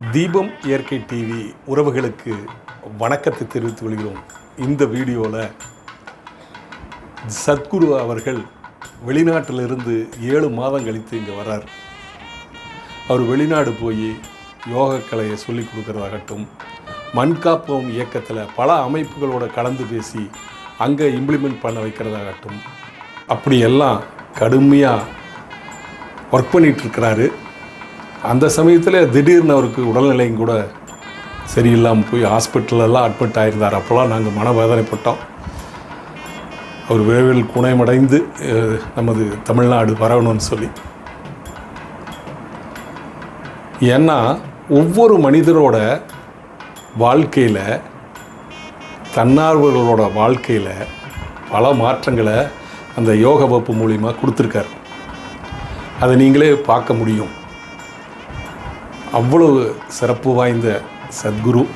தீபம் இயற்கை டிவி உறவுகளுக்கு வணக்கத்தை தெரிவித்துக் கொள்கிறோம். இந்த வீடியோவில் சத்குரு அவர்கள் வெளிநாட்டிலிருந்து ஏழு மாதம் கழித்து இங்கே வர்றார். அவர் வெளிநாடு போய் யோகக்கலையை சொல்லிக் கொடுக்கறதாகட்டும் மண்காப்பகம் இயக்கத்தில் பல அமைப்புகளோட கலந்து பேசி அங்கே இம்ப்ளிமெண்ட் பண்ண வைக்கிறதாகட்டும் அப்படியெல்லாம் கடுமையாக ஒர்க் பண்ணிகிட்ருக்கிறாரு அந்த சமயத்தில் திடீர்னு அவருக்கு உடல்நிலையும் கூட சரியில்லாமல் போய் ஹாஸ்பிட்டலெல்லாம் அட்மிட் ஆகியிருந்தார் அப்போல்லாம் நாங்கள் மனவேதனைப்பட்டோம். அவர் விரைவில் குணமடைந்து நமது தமிழ்நாடு வரணும்னு சொல்லி. ஏன்னா ஒவ்வொரு மனிதரோட வாழ்க்கையில் தன்னார்வர்களோட வாழ்க்கையில் பல மாற்றங்களை அந்த யோக வகுப்பு மூலிமா கொடுத்துருக்காரு. அதை நீங்களே பார்க்க முடியும். அவ்வளவு சிறப்பு வாய்ந்த சத்குரு.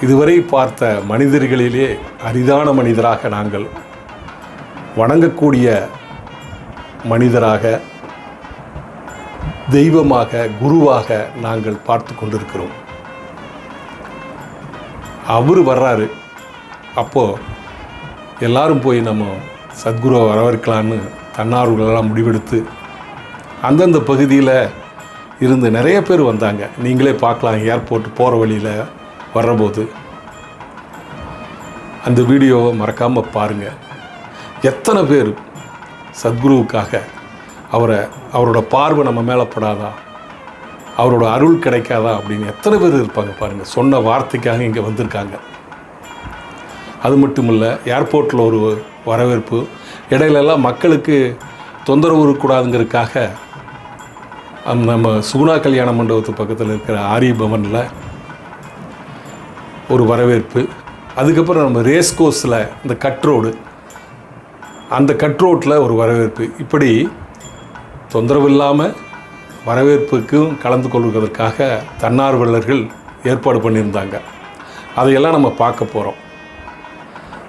இதுவரை பார்த்த மனிதர்களிலே அரிதான மனிதராக நாங்கள் வணங்கக்கூடிய மனிதராக தெய்வமாக குருவாக நாங்கள் பார்த்து கொண்டிருக்கிறோம். அவர் வர்றாரு. அப்போது எல்லாரும் போய் நம்ம சத்குருவை வரவேற்கலான்னு தன்னார்வலெல்லாம் முடிவெடுத்து அந்தந்த பகுதியில் இருந்து நிறைய பேர் வந்தாங்க. நீங்களே பார்க்கலாம் ஏர்போர்ட் போகிற வழியில் வர்றபோது. அந்த வீடியோவை மறக்காமல் பாருங்கள் எத்தனை பேர் சத்குருவுக்காக அவரை அவரோட பார்வை நம்ம மேலே படாதா? அவரோட அருள் கிடைக்காதா? அப்படின்னு எத்தனை பேர் இருப்பாங்க பாருங்கள் சொன்ன வார்த்தைக்காக இங்கே வந்திருக்காங்க. அது மட்டும் இல்லை ஏர்போர்ட்டில் ஒரு வரவேற்பு. இடையிலெல்லாம் மக்களுக்கு தொந்தரவு இருக்கக்கூடாதுங்கிறதுக்காக நம்ம சுகுணா கல்யாண மண்டபத்து பக்கத்தில் இருக்கிற ஆரிய பவனில் ஒரு வரவேற்பு. அதுக்கப்புறம் நம்ம ரேஸ் கோர்ஸில் இந்த கட் ரோடு. அந்த கட் ரோட்டில் ஒரு வரவேற்பு. இப்படி தொந்தரவு இல்லாமல் வரவேற்புக்கும் கலந்து கொள்வதற்காக தன்னார்வலர்கள் ஏற்பாடு பண்ணியிருந்தாங்க. அதையெல்லாம் நம்ம பார்க்க போகிறோம்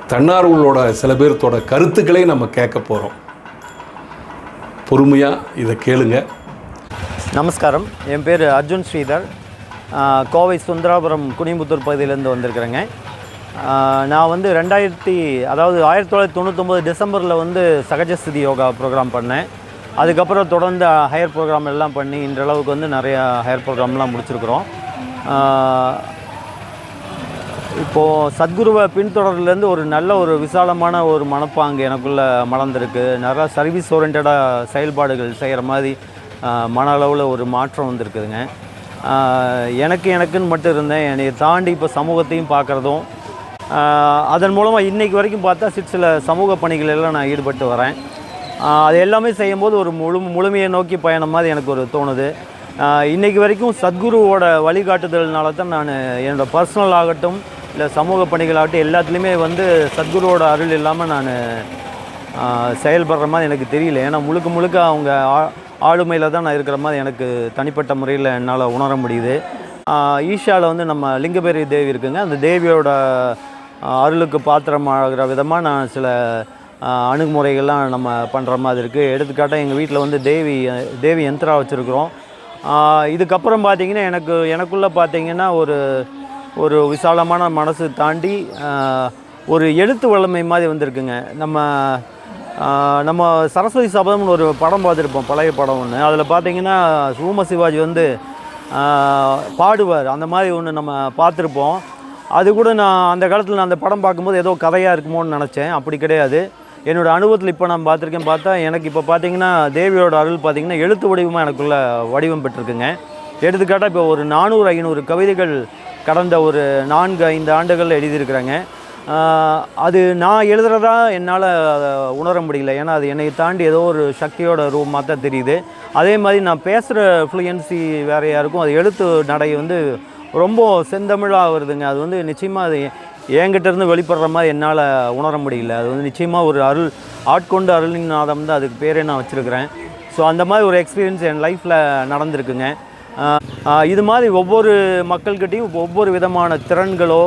தன்னார்வலோட சில பேர்த்தோட கருத்துக்களை நம்ம கேட்க போகிறோம் பொறுமையாக இதை கேளுங்கள் நமஸ்காரம். என் பேர் அர்ஜுன் ஸ்ரீதர். கோவை சுந்தராபுரம் குனிம்புத்தூர் பகுதியிலேருந்து வந்திருக்கிறேங்க. நான் வந்து ரெண்டாயிரத்தி அதாவது ஆயிரத்தி தொள்ளாயிரத்தி தொண்ணூற்றொம்பது டிசம்பரில் வந்து சகஜஸ்திதி யோகா ப்ரோக்ராம் பண்ணேன். அதுக்கப்புறம் தொடர்ந்து ஹையர் ப்ரோக்ராம் எல்லாம் பண்ணி இன்றளவுக்கு வந்து நிறையா ஹையர் ப்ரோக்ராம்லாம் முடிச்சிருக்கிறோம். இப்போது சத்குருவை பின்தொடர்லேருந்து ஒரு நல்ல ஒரு விசாலமான ஒரு மனப்பாங்கு எனக்குள்ளே மலர்ந்துருக்கு. நிறையா சர்வீஸ் ஓரியன்டாக செயல்பாடுகள் செய்கிற மாதிரி மன அளவில் ஒரு மாற்றம் வந்திருக்குதுங்க. எனக்கு எனக்குன்னு மட்டும் இருந்தேன் என்னை தாண்டி இப்போ சமூகத்தையும் பார்க்குறதும் அதன் மூலமாக இன்றைக்கி வரைக்கும் பார்த்தா சிற்சில சில சமூக பணிகளெல்லாம் நான் ஈடுபட்டு வரேன். அது எல்லாமே செய்யும்போது ஒரு முழு முழுமையை நோக்கி பயணம் மாதிரி எனக்கு ஒரு தோணுது. இன்றைக்கு வரைக்கும் சத்குருவோட வழிகாட்டுதல்னால தான் நான் என்னோட பர்சனல் ஆகட்டும் இல்லை சமூக பணிகளாகட்டும் எல்லாத்துலேயுமே வந்து சத்குருவோட அருள் இல்லாமல் நான் செயல்படுற மாதிரி எனக்கு தெரியல. ஏன்னா முழுக்க முழுக்க அவங்க ஆ- ஆளுமையில் தான் நான் இருக்கிற மாதிரி எனக்கு தனிப்பட்ட முறையில் என்னால் உணர முடியுது. ஈஷாவில் வந்து நம்ம லிங்கபேரி தேவி இருக்குங்க. அந்த தேவியோட அருளுக்கு பாத்திரமாகிற விதமாக நான் சில அணுகுமுறைகள்லாம் நம்ம பண்ணுற மாதிரி இருக்குது எடுத்துக்காட்டாக எங்கள் வீட்டில் வந்து தேவி தேவி யந்திரா வச்சுருக்குறோம். இதுக்கப்புறம் பார்த்தீங்கன்னா எனக்கு எனக்குள்ளே பார்த்தீங்கன்னா ஒரு ஒரு விசாலமான மனசு தாண்டி ஒரு எழுத்து வல்லமை மாதிரி வந்திருக்குங்க. நம்ம நம்ம சரஸ்வதி சபதம்னு ஒரு படம் பார்த்துருப்போம் பழைய படம் ஒன்று அதில் பார்த்தீங்கன்னா சூம சிவாஜி வந்து பாடுவார். அந்த மாதிரி ஒன்று நம்ம பார்த்துருப்போம். அது கூட நான் அந்த காலத்தில் நான் அந்த படம் பார்க்கும்போது ஏதோ கதையாக இருக்குமோன்னு நினச்சேன். அப்படி கிடையாது. என்னோடய அனுபவத்தில் இப்போ நான் பார்த்துருக்கேன் பார்த்தா எனக்கு இப்போ பார்த்தீங்கன்னா தேவியோட அருள் பார்த்திங்கன்னா எழுத்து வடிவமாக எனக்குள்ளே வடிவம் பெற்றிருக்குங்க. எடுத்துக்காட்டால் இப்போ ஒரு நானூறு ஐநூறு கவிதைகள் கடந்த ஒரு நான்கு ஐந்து ஆண்டுகள் எழுதியிருக்கிறேங்க. அது நான் எழுதுறதா என்னால் உணர முடியல. ஏன்னா அது என்னை தாண்டி ஏதோ ஒரு சக்தியோட ரூபமாக தான் தெரியுது. அதே மாதிரி நான் பேசுகிற ஃப்ளூயன்சி வேறையாக இருக்கும் அது எழுத்து நடை வந்து ரொம்ப செந்தமிழாக வருதுங்க. அது வந்து நிச்சயமாக அது என்கிட்டேருந்து வெளிப்படுற மாதிரி என்னால் உணர முடியல. அது வந்து நிச்சயமாக ஒரு அருள் ஆட்கொண்டு அருளின் நாதம் தான் அதுக்கு பேரே நான் வச்சுருக்கிறேன். ஸோ அந்த மாதிரி ஒரு எக்ஸ்பீரியன்ஸ் என் லைஃப்பில் நடந்திருக்குங்க. இது மாதிரி ஒவ்வொரு மக்கள்கிட்டையும் ஒவ்வொரு விதமான திறன்களோ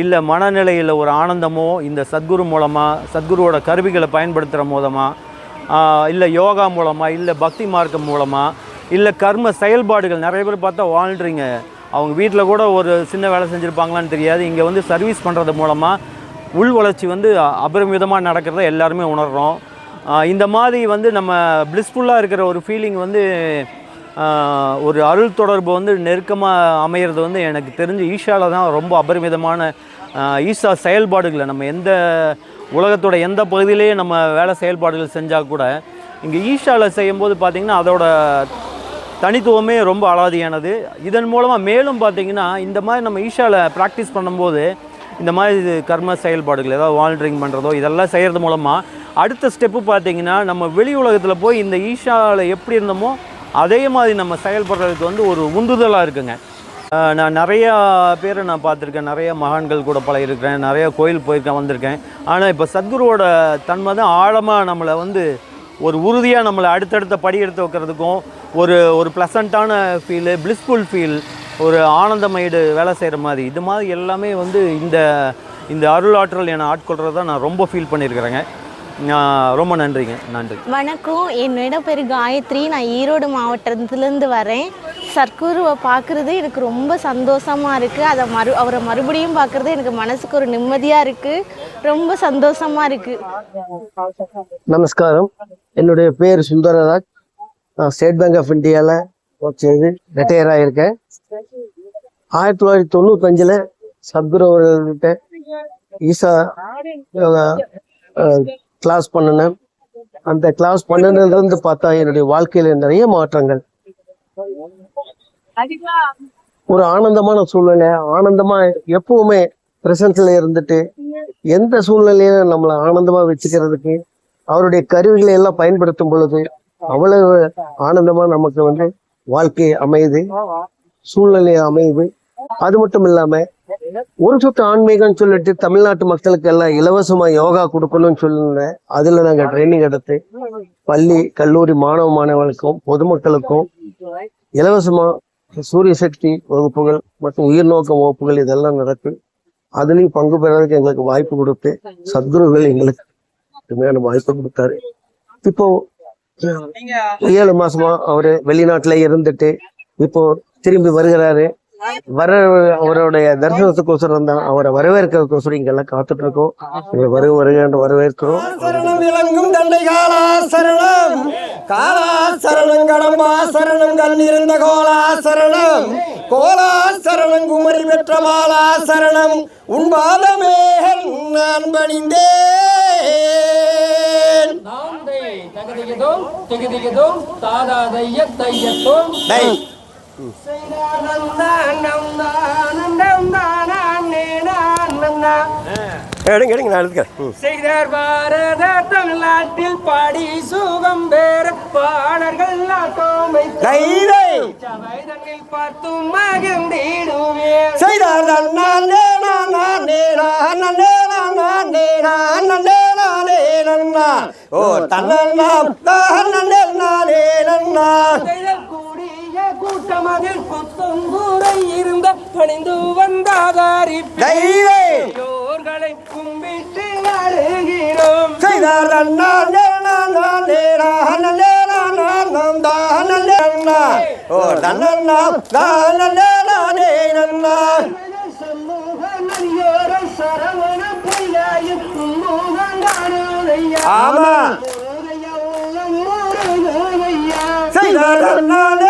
இல்லை மனநிலையில் ஒரு ஆனந்தமோ இந்த சத்குரு மூலமாக சத்குருவோட கருவிகளை பயன்படுத்துகிற மூலமாக இல்லை யோகா மூலமாக இல்லை பக்தி மார்க்கம் மூலமாக இல்லை கர்ம செயல்பாடுகள் நிறைய பேர் பார்த்தா வாழ்றீங்க. அவங்க வீட்டில் கூட ஒரு சின்ன வேலை செஞ்சுருப்பாங்களான்னு தெரியாது. இங்கே வந்து சர்வீஸ் பண்ணுறது மூலமாக உள் வளர்ச்சி வந்து அபரிமிதமாக நடக்கிறத எல்லாருமே உணர்கிறோம் இந்த மாதிரி வந்து நம்ம பிளிஸ்ஃபுல்லாக இருக்கிற ஒரு ஃபீலிங் வந்து ஒரு அருள் தொடர்பு வந்து நெருக்கமாக அமையிறது வந்து எனக்கு தெரிஞ்சு ஈஷாவில் தான் ரொம்ப அபரிமிதமான ஈஷா செயல்பாடுகளை. நம்ம எந்த உலகத்தோட எந்த பகுதியிலேயே நம்ம வேலை செயல்பாடுகள் செஞ்சால் கூட இங்கே ஈஷாவில் செய்யும்போது பார்த்திங்கன்னா அதோட தனித்துவமே ரொம்ப அலாதியானது. இதன் மூலமாக மேலும் பார்த்தீங்கன்னா இந்த மாதிரி நம்ம ஈஷாவில் ப்ராக்டிஸ் பண்ணும்போது இந்த மாதிரி கர்ம செயல்பாடுகள் ஏதாவது வால்ட்ரிங் பண்ணுறதோ இதெல்லாம் செய்கிறது மூலமாக அடுத்த ஸ்டெப்பு பார்த்திங்கன்னா நம்ம வெளி உலகத்தில் போய் இந்த ஈஷாவில் எப்படி இருந்தோமோ அதே மாதிரி நம்ம செயல்படுறதுக்கு வந்து ஒரு உந்துதலாக இருக்குங்க. நான் நிறையா பேரை நான் பார்த்துருக்கேன். நிறைய மகான்கள் கூட பழகிருக்கிறேன் நிறைய கோயில் போயிருக்கேன் வந்திருக்கேன். ஆனால் இப்போ சத்குருவோட தன்மை தான் ஆழமாக நம்மளை வந்து ஒரு உறுதியாக நம்மளை அடுத்தடுத்த படி எடுத்து வைக்கிறதுக்கும் ஒரு ஒரு ப்ளசண்ட்டான ஃபீலு பிளிஸ்ஃபுல் ஃபீல் ஒரு ஆனந்தமயடு வேலை செய்கிற மாதிரி. இது மாதிரி எல்லாமே வந்து இந்த இந்த அருளாற்றல் என என்னை ஆட்கொள்கிறத நான் ரொம்ப ஃபீல் பண்ணியிருக்கிறேங்க. ரொம்ப நன்றிங்க நன்றி. வணக்கம். என்னோட பேர் காயத்ரி. நான் ஈரோடு மாவட்டத்துலேருந்து வரேன். சர்க்குருவை பார்க்குறது எனக்கு ரொம்ப சந்தோஷமாக இருக்குது அதை மறு அவரை மறுபடியும் பார்க்குறது எனக்கு மனசுக்கு ஒரு நிம்மதியாக இருக்குது ரொம்ப சந்தோஷமாக இருக்குது நமஸ்காரம். என்னுடைய பேர் சுந்தரராஜ். நான் ஸ்டேட் பேங்க் ஆஃப் இந்தியாவில் ஒர்க் செய்து ரிட்டையர் ஆகியிருக்கேன் ஆயிரத்தி தொள்ளாயிரத்தி தொண்ணூத்தஞ்சில் சத்குரு அவர்கள்கிட்ட ஈசா கிளாஸ் பண்ணினேன். அந்த கிளாஸ் பண்ணினதுலேருந்து பார்த்தா என்னுடைய வாழ்க்கையில நிறைய மாற்றங்கள். ஒரு ஆனந்தமான சூழ்நிலை. ஆனந்தமா எப்பவுமே பிரசன்ஸ்ல இருந்துட்டு எந்த சூழ்நிலையும் நம்மளை ஆனந்தமா வச்சுக்கிறதுக்கு அவருடைய கருவிகளை எல்லாம் பயன்படுத்தும் பொழுது அவ்வளவு ஆனந்தமா நமக்கு வந்து வாழ்க்கை அமையுது. சூழ்நிலை அமையுது. அது மட்டும் இல்லாம ஒரு சொட்டு ஆன்மீகம்னு சொல்லிட்டு தமிழ்நாட்டு மக்களுக்கு எல்லாம் இலவசமா யோகா கொடுக்கணும்னு சொல்லியிருந்தேன் அதுல நாங்க ட்ரைனிங் எடுத்து பள்ளி கல்லூரி மாணவ மாணவர்களுக்கும் பொதுமக்களுக்கும் இலவசமா சூரிய சக்தி வகுப்புகள் மற்றும் உயிர்நோக்க வகுப்புகள் இதெல்லாம் நடக்கும் அதுலயும் பங்கு பெறதுக்கு எங்களுக்கு வாய்ப்பு கொடுத்து சத்குருகள் எங்களுக்கு உண்மையான வாய்ப்பு கொடுத்தாரு. இப்போ ஏழு மாசமா அவரு வெளிநாட்டுல இருந்துட்டு இப்போ திரும்பி வருகிறாரு. வர அவருடைய தரிசனத்துக்கோசரம் தான் அவரை வரவேற்கிறதுக்கோசரம் இங்கெல்லாம் காத்துட்டு இருக்கோம் இங்க வருக வருக வரவேற்கிறோம். சரணம் விளங்கும் தண்டை காலா சரணம் காலா சரணம் கடம்பா சரணம் கண்ணிருந்த கோலா சரணம் கோலா சரணம் குமரி பெற்ற மாலா சரணம் உன் பாதமே நான் பணிந்தேன். நாந்தை தகதிகதோம் திகதிகதோம் தாதாதைய தையத்தோம். எடுங்க எடுங்க நான் எடுத்துக்கிறேன் ம். செய்தார் பாரத தமிழ்நாட்டில் பாடி சுகம் பெற பாடல்கள் நாட்டோமை பார்த்தும் மகிழ்ந்திடுவே செய்தார் நன்னே நானே நானே நானே நானே நானே நன்னா. ஓ தன்னல்லாம் தானே நானே நன்னா. கூடிய கூட்டமதில் புத்தங்கூரை இருந்த பணிந்து வந்தாதாரி தைரை யோர்களை கும்பிட்டு வருகிறோம் செய்தார் நன்னே நானே நானே நானம் தானே நன்னா ஓ தானே நானே நன்னா சரவண பையாயும் ஆமா. செய்தார் நன்னே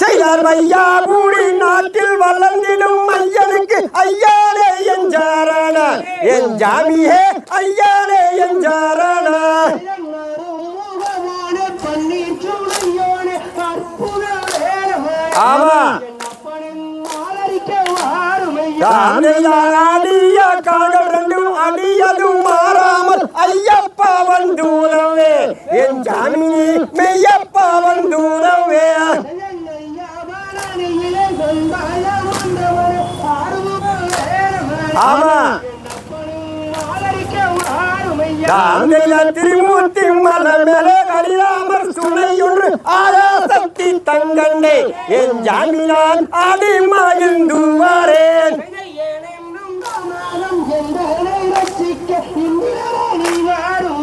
செய்தார் ஐயா கூடி நாட்டில் வளர்ந்திடும் ஐயனுக்கு ஐயானே எஞ்சாரான என் ஜாமியே ஐயானே எஞ்சாரான ஆமா. அடிய அது மாறாமல் ஐயப்பா வந்தூரவே என் ஜாமினி மெய்யப்பா வந்தூரவே ஆமா. திருமூர்த்தி மலை மேலே கலிராமர் சுனையொன்று ஆராசக்தி தங்கண்டே. என் ஜாமினான் ஆடிமாயிருந்து வரேன் ஆமா காந்தையா தன்னாலே நான் நான் நந்தாலே நான் நான் நந்தாலே நானே நன்னா ஓ நன்னா தானே நானே நன்னா ஆமா காந்தையா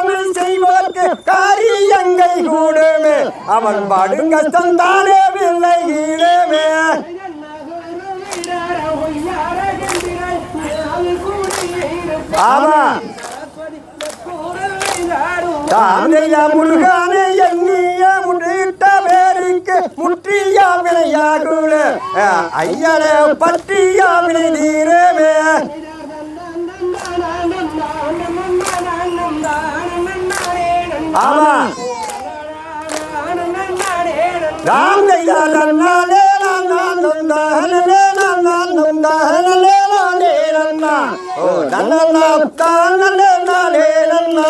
செய்வோர்க்கு காரியங்கள் கூடுமே. அவன் பாடுங்க தந்தானே விலகிடுமே ஆமா. காந்தையா முருகானே எண்ணிய முன்னிட்ட பேருக்கு முற்றியா விளையாடுல ஐயனே பற்றியா வினை தீரமே ஆமா காந்தையா நன்னாலே நான் நந்தாலே நான் நந்தாலே நானே நன்னா ஓ நன்னா தானே நானே நன்னா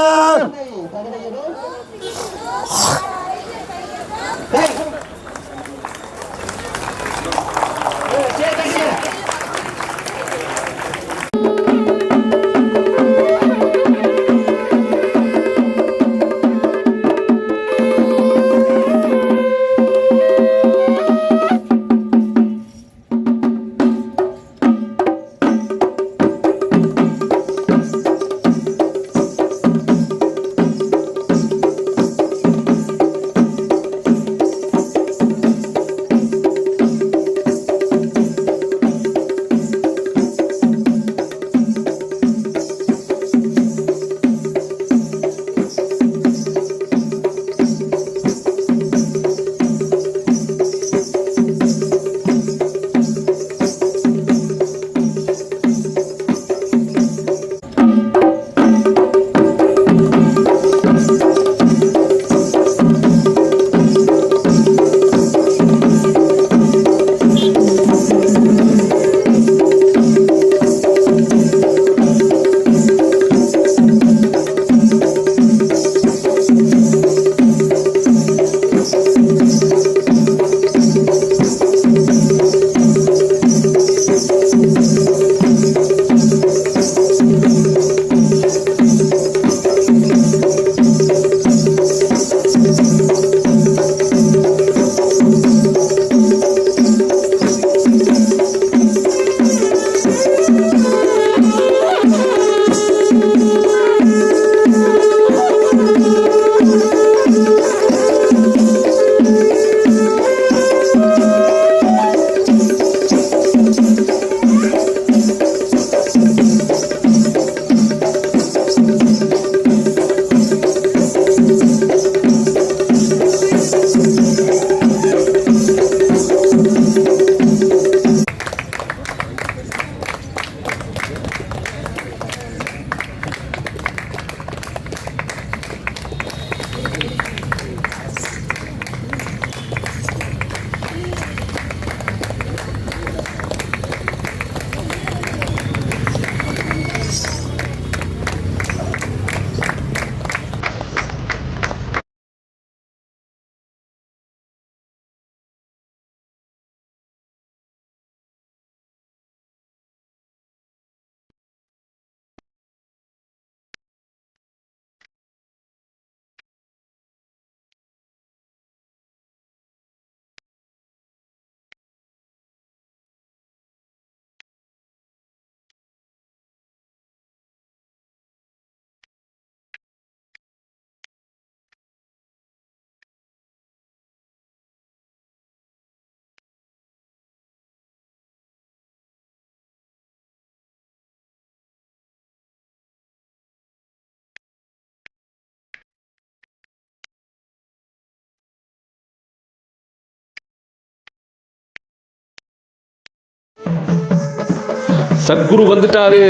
சத்குரு வந்துட்டாரு.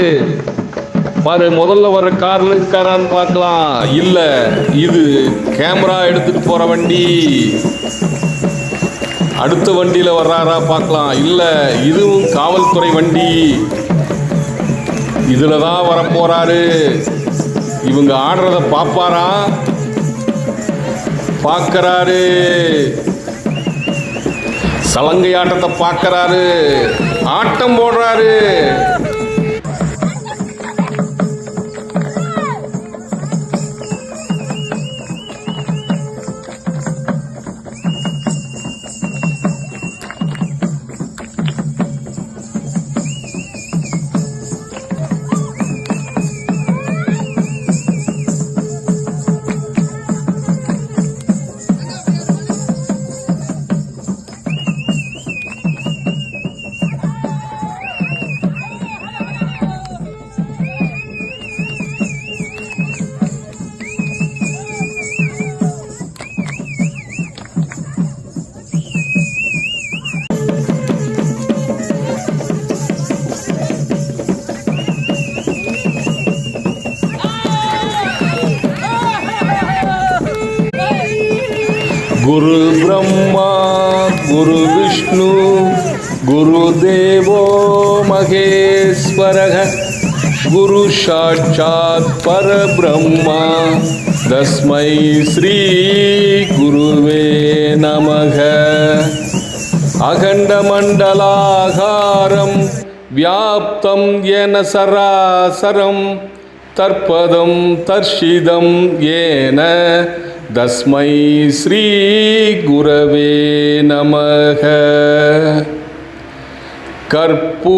பாரு முதல்ல வர கார்ல இருக்காரான்னு பார்க்கலாம். இல்ல இது கேமரா எடுத்துட்டு போற வண்டி. அடுத்த வண்டியில வர்றாரா பார்க்கலாம். இல்ல இதுவும் காவல்துறை வண்டி. இதுல தான் வர இவங்க ஆடுறத பாப்பாரா? பார்க்கறாரு சலங்கை ஆட்டத்தை பார்க்கறாரு ஆட்டம் போடுறாரு. गुरु ब्रह्मा गुरु विष्णु गुरुदेवो महेश्वरः गुरु साक्षात् परब्रह्मा तस्मै श्री गुरुवे नमः अखण्डमण्डलाकारं व्याप्तं येन सरासरं तर्पदं तर्शिदं येन தஸ்மை ஸ்ரீ குரவே நமக. கற்பூரகௌரம்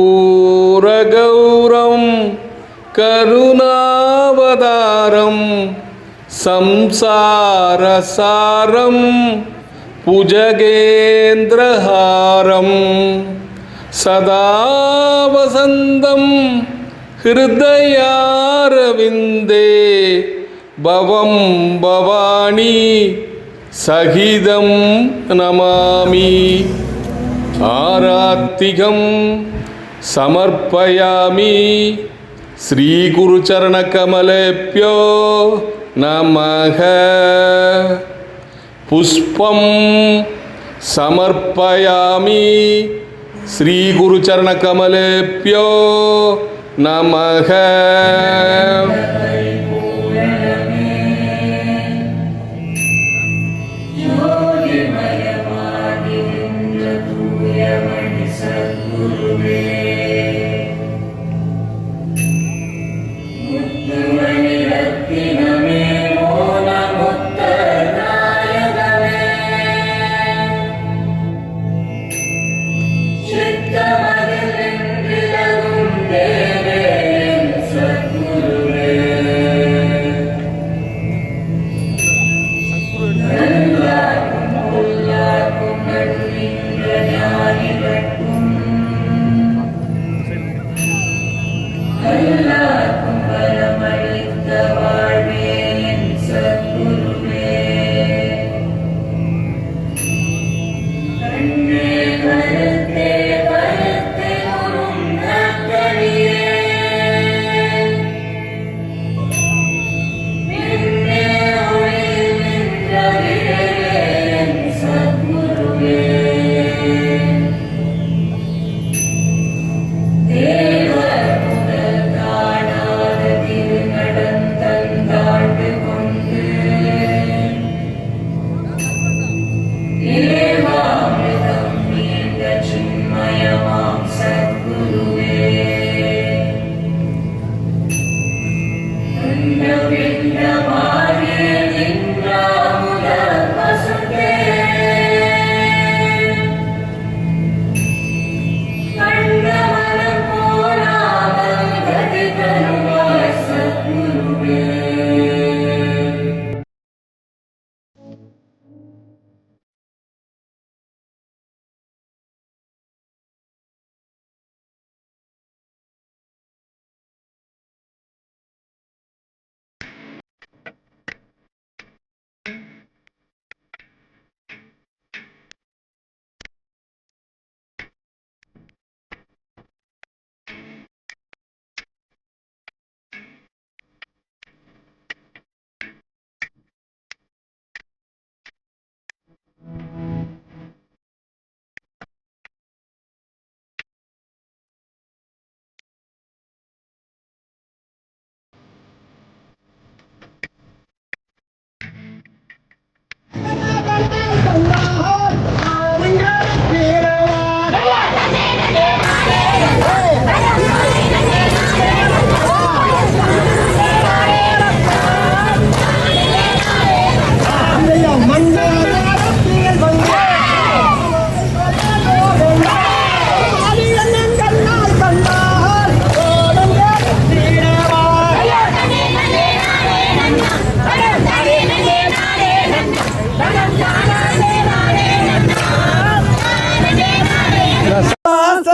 கருணாவதாரம் சம்சாரசாரம் புஜகேந்திரஹாரம். சதா வசந்தம் ஹிருதயாரவிந்தே பவம் பவானி சகிதம் நமாமி. ஆராத்திகம் சமர்ப்பயாமி. ஸ்ரீகுருச்சரணகமலேபியோ நமக. புஷ்பம் சமர்ப்பயாமி. ஸ்ரீகுருச்சரணகமலேபியோ நமக.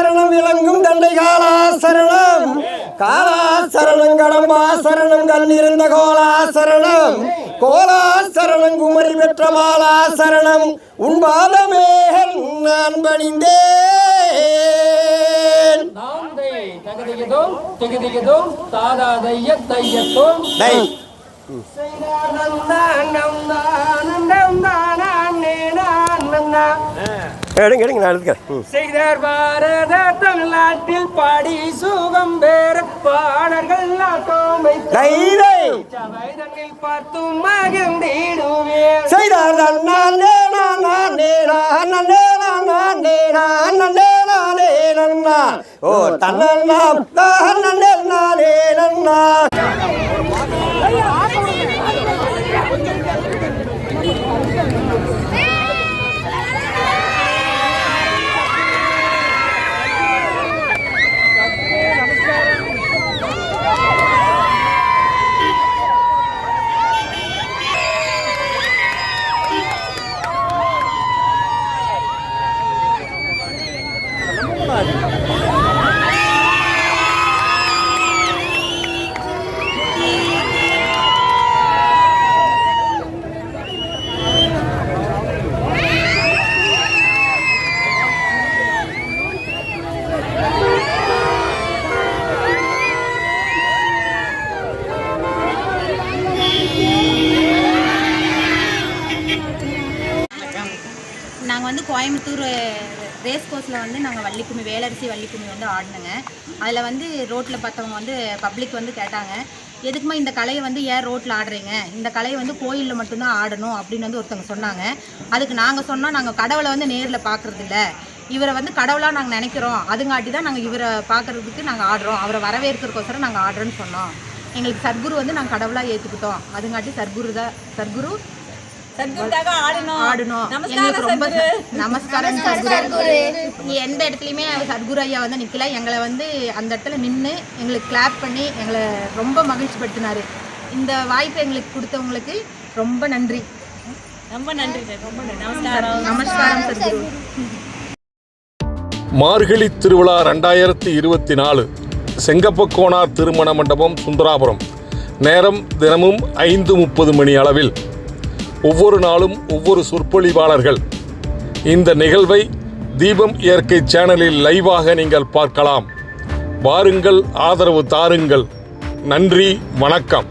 சரணம் விளங்கும் தண்டை காலா சரணம் காலா சரணம் கடம்பா சரணம் கல்லிருந்த கோலா சரணம் கோலா சரணம் குமரி பெற்ற மாலா சரணம் உன் பாதமே நான் பணிந்தேன். நாம் தை தகதிகதோம் திகதிகதோம் தாதா தைய நான் நான் எடுங்க எடுங்க நான் எடுத்துக்கிறேன். செய்தார் பாரத தமிழ்நாட்டில் பாடி சுகம் பெற பாடல்கள் நாட்டம் பார்த்தும் மகிழ்ந்திடுவேன் செய்தார் நன்னே நானே நானே நானே நானே நானே நன்னா ஓ நன்னே நானே நன்னா ரேஸ் வந்து நாங்கள் வள்ளிக்கும்மி வேலரிசி வள்ளிக்கும்மி வந்து ஆடினோங்க. அதில் வந்து ரோட்டில் பார்த்தவங்க வந்து பப்ளிக் வந்து கேட்டாங்க எதுக்குமா இந்த கலையை வந்து ஏன் ரோட்டில் ஆடுறீங்க? இந்த கலையை வந்து கோயிலில் மட்டும்தான் ஆடணும் அப்படின்னு வந்து ஒருத்தவங்க சொன்னாங்க. அதுக்கு நாங்கள் சொன்னால் நாங்கள் கடவுளை வந்து நேரில் பார்க்குறதில்ல இவரை வந்து கடவுளாக நாங்கள் நினைக்கிறோம். அதுங்காட்டி தான் நாங்கள் இவரை பார்க்குறதுக்கு நாங்கள் ஆடுறோம். அவரை வரவேற்கிறதுக்கோசரம் நாங்கள் ஆடுறோன்னு சொன்னோம். எங்களுக்கு சர்க்குரு வந்து நாங்கள் கடவுளாக ஏற்றுக்கிட்டோம் அதுங்காட்டி சர்க்குரு தான் சர்க்குரு ஆடணும் எங்களுக்கு ரொம்ப நமஸ்காரம் சத்குரு. எந்த இடத்துலையுமே சத்குரு ஐயா வந்து நிற்கல எங்களை வந்து அந்த இடத்துல நின்று எங்களுக்கு கிளாப் பண்ணி எங்களை ரொம்ப மகிழ்ச்சிப்படுத்தினாரு இந்த வாய்ப்பை எங்களுக்கு கொடுத்தவங்களுக்கு ரொம்ப நன்றி. ரொம்ப நன்றி ரொம்ப நமஸ்காரம். நமஸ்காரம் சத்குரு. மார்கழி திருவிழா ரெண்டாயிரத்தி இருபத்தி நாலு செங்கப்பக்கோனார் திருமண மண்டபம் சுந்தராபுரம். நேரம் தினமும் ஐந்து முப்பது மணி அளவில். ஒவ்வொரு நாளும் ஒவ்வொரு சொற்பொழிவாளர்கள். இந்த நிகழ்வை தீபம் இயற்கை சேனலில் லைவாக நீங்கள் பார்க்கலாம். வாருங்கள் ஆதரவு தாருங்கள். நன்றி வணக்கம்.